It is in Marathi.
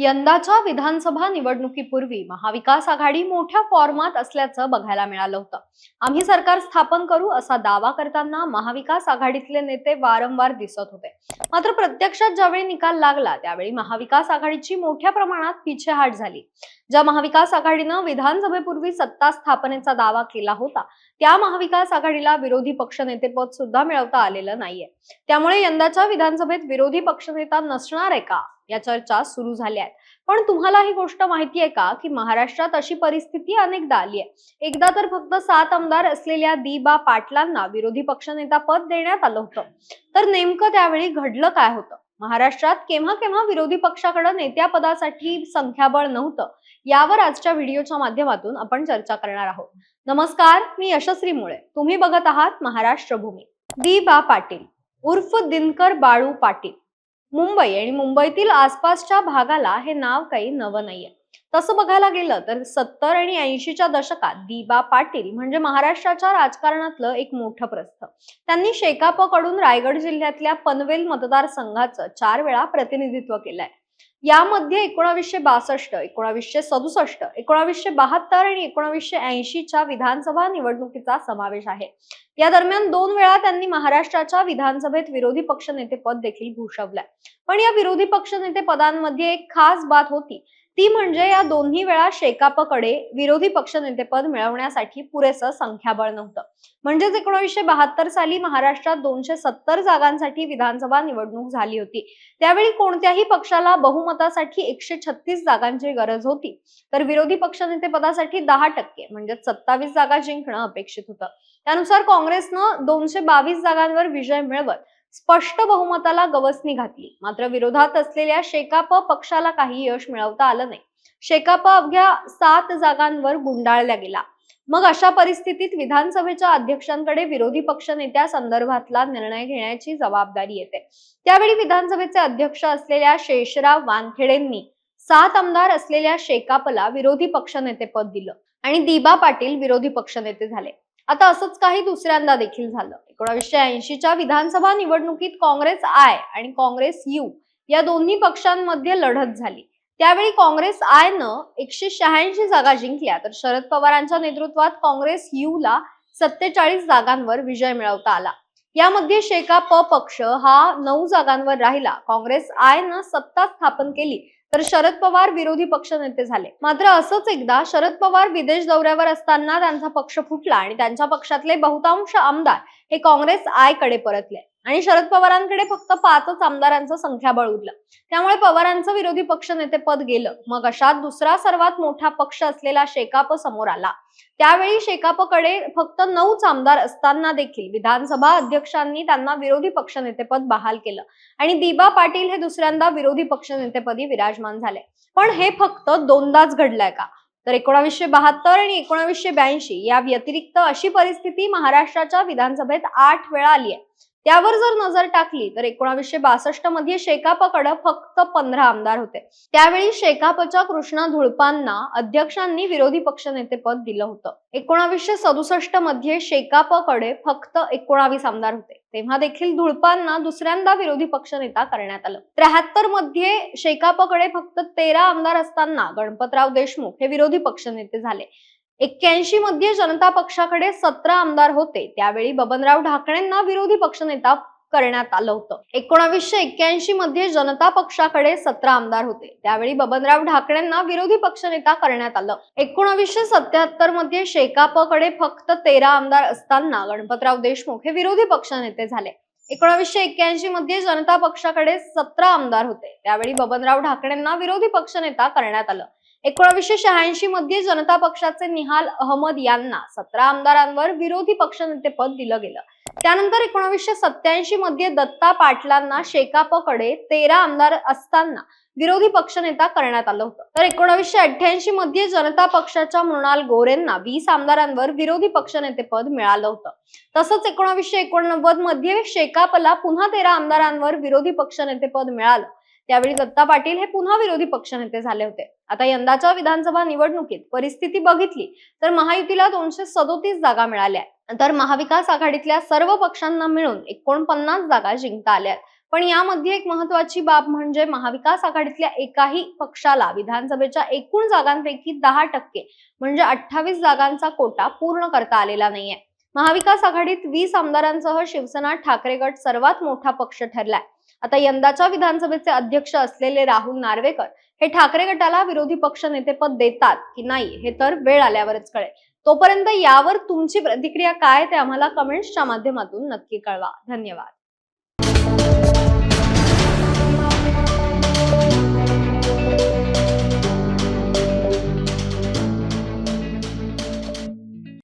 यंदाच्या विधानसभा निवडणुकीपूर्वी महाविकास आघाडी मोठ्या फॉर्मात असल्याचं बघायला मिळालं होतं. आम्ही सरकार स्थापन करू असा दावा करताना महाविकास आघाडीतले नेते वारंवार दिसत होते. मात्र प्रत्यक्षात ज्यावेळी निकाल लागला त्यावेळी महाविकास आघाडीची मोठ्या प्रमाणात पिछेहाट झाली. ज्या महाविकास आघाडीनं विधानसभेपूर्वी सत्ता स्थापनेचा दावा केला होता त्या महाविकास आघाडीला विरोधी पक्षनेतेपद सुद्धा मिळवता आलेलं नाहीये. त्यामुळे यंदाच्या विधानसभेत विरोधी पक्षनेता नसणार आहे का? या चर्चा सुरू झाल्या आहेत पण तुम्हाला ही गोष्ट माहिती आहे का? की महाराष्ट्रात अशी परिस्थिती अनेकदा आली आहे एकदा तर फक्त सात आमदार असलेल्या दिबा पाटलांना विरोधी पक्षनेता पद देण्यात आलं होतं. तर नेमकं त्यावेळी घडलं काय होतं? महाराष्ट्रात केव्हा केव्हा विरोधी पक्षाकडे नेत्या पदासाठी संख्याबळ नव्हतं यावर आजच्या व्हिडिओच्या माध्यमातून आपण चर्चा करणार आहोत. नमस्कार मी यशस्वी मुळे. तुम्ही बघत आहात महाराष्ट्र भूमी. बा पाटील उर्फ दिनकर बाळू पाटील. मुंबई आणि मुंबईतील आसपासच्या भागाला हे नाव काही नवं नाहीये. तसं बघायला गेलं तर सत्तर आणि ऐंशीच्या दशकात दिबा पाटील म्हणजे महाराष्ट्राच्या राजकारणातलं एक मोठं प्रस्थ. त्यांनी शेकापकडून रायगड जिल्ह्यातल्या पनवेल मतदारसंघाचं चार वेळा प्रतिनिधित्व केलंय. यामध्ये एकोणावीसशे बासष्ट एकोणावीसशे सदुसष्ट एकोणावीसशे बहात्तर आणि एकोणावीसशे ऐंशीच्या विधानसभा निवडणुकीचा समावेश आहे. या दरम्यान दोन वेळा त्यांनी महाराष्ट्राच्या विधानसभेत विरोधी पक्षनेते पद देखील भूषवलंय. पण या विरोधी पक्षनेते पदांमध्ये एक खास बात होती. ती म्हणजे या दोन्ही वेळा शेकापकडे विरोधी पक्षनेतेपद मिळवण्यासाठी पुरेसं संख्याबळ नव्हतं. म्हणजेच एकोणीसशे बहात्तर साली महाराष्ट्रात दोनशे सत्तर जागांसाठी विधानसभा निवडणूक झाली होती. त्यावेळी कोणत्याही पक्षाला बहुमतासाठी एकशे छत्तीस जागांची गरज होती. तर विरोधी पक्ष नेतेपदासाठी दहा टक्के म्हणजे सत्तावीस जागा जिंकणं अपेक्षित होतं. त्यानुसार काँग्रेसनं दोनशे बावीस जागांवर विजय मिळवत स्पष्ट बहुमताला गवसणी घातली. मात्र विरोधात असलेल्या शेकाप पक्षाला काही यश मिळवता आलं नाही. शेकाप अवघ्या सात जागांवर गुंडाळल्या गेला. मग अशा परिस्थितीत विधानसभेच्या अध्यक्षांकडे विरोधी पक्ष नेत्या संदर्भातला निर्णय घेण्याची जबाबदारी येते. त्यावेळी विधानसभेचे अध्यक्ष असलेल्या शेषराव वानखेडेंनी सात आमदार असलेल्या शेकापला विरोधी पक्षनेतेपद दिलं आणि दिबा पाटील विरोधी पक्षनेते झाले. आता असंच काही दुसऱ्यांदा देखील झालं. एकोणाशे ऐंशीच्या विधानसभा निवडणुकीत काँग्रेस आय आणि काँग्रेस यू या दोन्ही पक्षांमध्ये लढत झाली. त्यावेळी काँग्रेस आय न एकशे शहाऐंशी जागा जिंकल्या तर शरद पवारांच्या नेतृत्वात काँग्रेस यू ला सत्तेचाळीस जागांवर विजय मिळवता आला. यामध्ये शेका प पक्ष हा नऊ जागांवर राहिला. काँग्रेस आय न सत्ता स्थापन केली. तर शरद पवार विरोधी पक्षनेते झाले. मात्र असंच एकदा शरद पवार विदेश दौऱ्यावर असताना त्यांचा पक्ष फुटला आणि त्यांच्या पक्षातले बहुतांश आमदार हे काँग्रेस आयकडे परतले. आणि शरद पवारांकडे फक्त पाचच आमदारांचं संख्याबळ उरलं त्यामुळे पवारांचं विरोधी पक्षनेते पद गेलं. मग अशात दुसरा सर्वात मोठा पक्ष असलेला शेकाप समोर आला. त्यावेळी शेकापकडे फक्त नऊच आमदार असताना देखील विधानसभा अध्यक्षांनी त्यांना विरोधी पक्षनेतेपद बहाल केलं. आणि दिबा पाटील हे दुसऱ्यांदा विरोधी पक्षनेतेपदी विराजमान झाले. पण हे फक्त दोनदाच घडलंय का? तर एकोणावीसशे बहात्तर आणि एकोणावीसशे ब्याऐंशी या व्यतिरिक्त अशी परिस्थिती महाराष्ट्राच्या विधानसभेत आठ वेळा आली आहे त्यावर जर नजर टाकली तर एकोणावीसशे बासष्टमध्ये शेकापकडे फक्त पंधरा आमदार होते. त्यावेळी शेकापच्या कृष्णा धुळपांना अध्यक्षांनी विरोधी पक्षनेतेपद दिलं होतं. एकोणावीसशे सदुसष्टमध्ये शेकापकडे फक्त एकोणावीस आमदार होते. तेव्हा देखील धुळपांना दुसऱ्यांदा विरोधी पक्षनेता करण्यात आलं. त्र्याहत्तरमध्ये शेकापकडे फक्त तेरा आमदार असताना गणपतराव देशमुख हे विरोधी पक्षनेते झाले. एक्क्याऐंशी मध्ये जनता पक्षाकडे सतरा आमदार होते. त्यावेळी बबनराव ढाकणेंना विरोधी पक्षनेता करण्यात आलं होतं. एकोणावीसशे एक्क्याऐंशी मध्ये जनता पक्षाकडे सतरा आमदार होते. त्यावेळी बबनराव ढाकणेंना विरोधी पक्षनेता करण्यात आलं. एकोणावीसशे सत्याहत्तरमध्ये शेकापकडे फक्त तेरा आमदार असताना गणपतराव देशमुख हे विरोधी पक्षनेते झाले. एकोणावीसशे एक्क्याऐंशी मध्ये जनता पक्षाकडे सतरा आमदार होते. त्यावेळी बबनराव ढाकणेंना विरोधी पक्षनेता करण्यात आलं. एकोणविशे शहाऐंशी मध्ये जनता पक्षाचे निहाल अहमद यांना सतरा आमदारांवर विरोधी पक्षनेतेपद दिलं गेलं. त्यानंतर एकोणविशे सत्याऐंशी मध्ये दत्ता पाटलांना शेकापकडे तेरा आमदार असताना विरोधी पक्षनेता करण्यात आलं होतं. तर एकोणविशे अठ्ठ्याऐंशी मध्ये जनता पक्षाच्या मृणाल गोरेंना वीस आमदारांवर विरोधी पक्षनेतेपद मिळालं होतं. तसंच एकोणविशे एकोणनव्वदमध्ये शेकापला पुन्हा तेरा आमदारांवर विरोधी पक्षनेतेपद मिळालं. त्यावेळी दत्ता पाटील हे पुन्हा विरोधी पक्षनेते झाले होते. आता यंदाच्या विधानसभा निवडणुकीत परिस्थिती बघितली तर महायुतीला दोनशे सदोतीस जागा मिळाल्या. तर महाविकास आघाडीतल्या सर्व पक्षांना मिळून एकोणपन्नास जागा जिंकता आल्या पण यामध्ये एक महत्वाची बाब म्हणजे महाविकास आघाडीतल्या एकाही पक्षाला विधानसभेच्या एकूण जागांपैकी दहा टक्के म्हणजे अठ्ठावीस जागांचा कोटा पूर्ण करता आलेला नाहीये. महाविकास आघाडीत वीस आमदारांसह शिवसेना ठाकरे गट सर्वात मोठा पक्ष ठरलाय. आता यंदाच्या विधानसभेचे अध्यक्ष असलेले राहुल नार्वेकर हे ठाकरे गटाला विरोधी पक्ष नेतेपद देतात की नाही हे तर वेळ आल्यावरच कळेल. तोपर्यंत यावर तुमची प्रतिक्रिया काय ते आम्हाला कमेंट्सच्या माध्यमातून नक्की कळवा. धन्यवाद.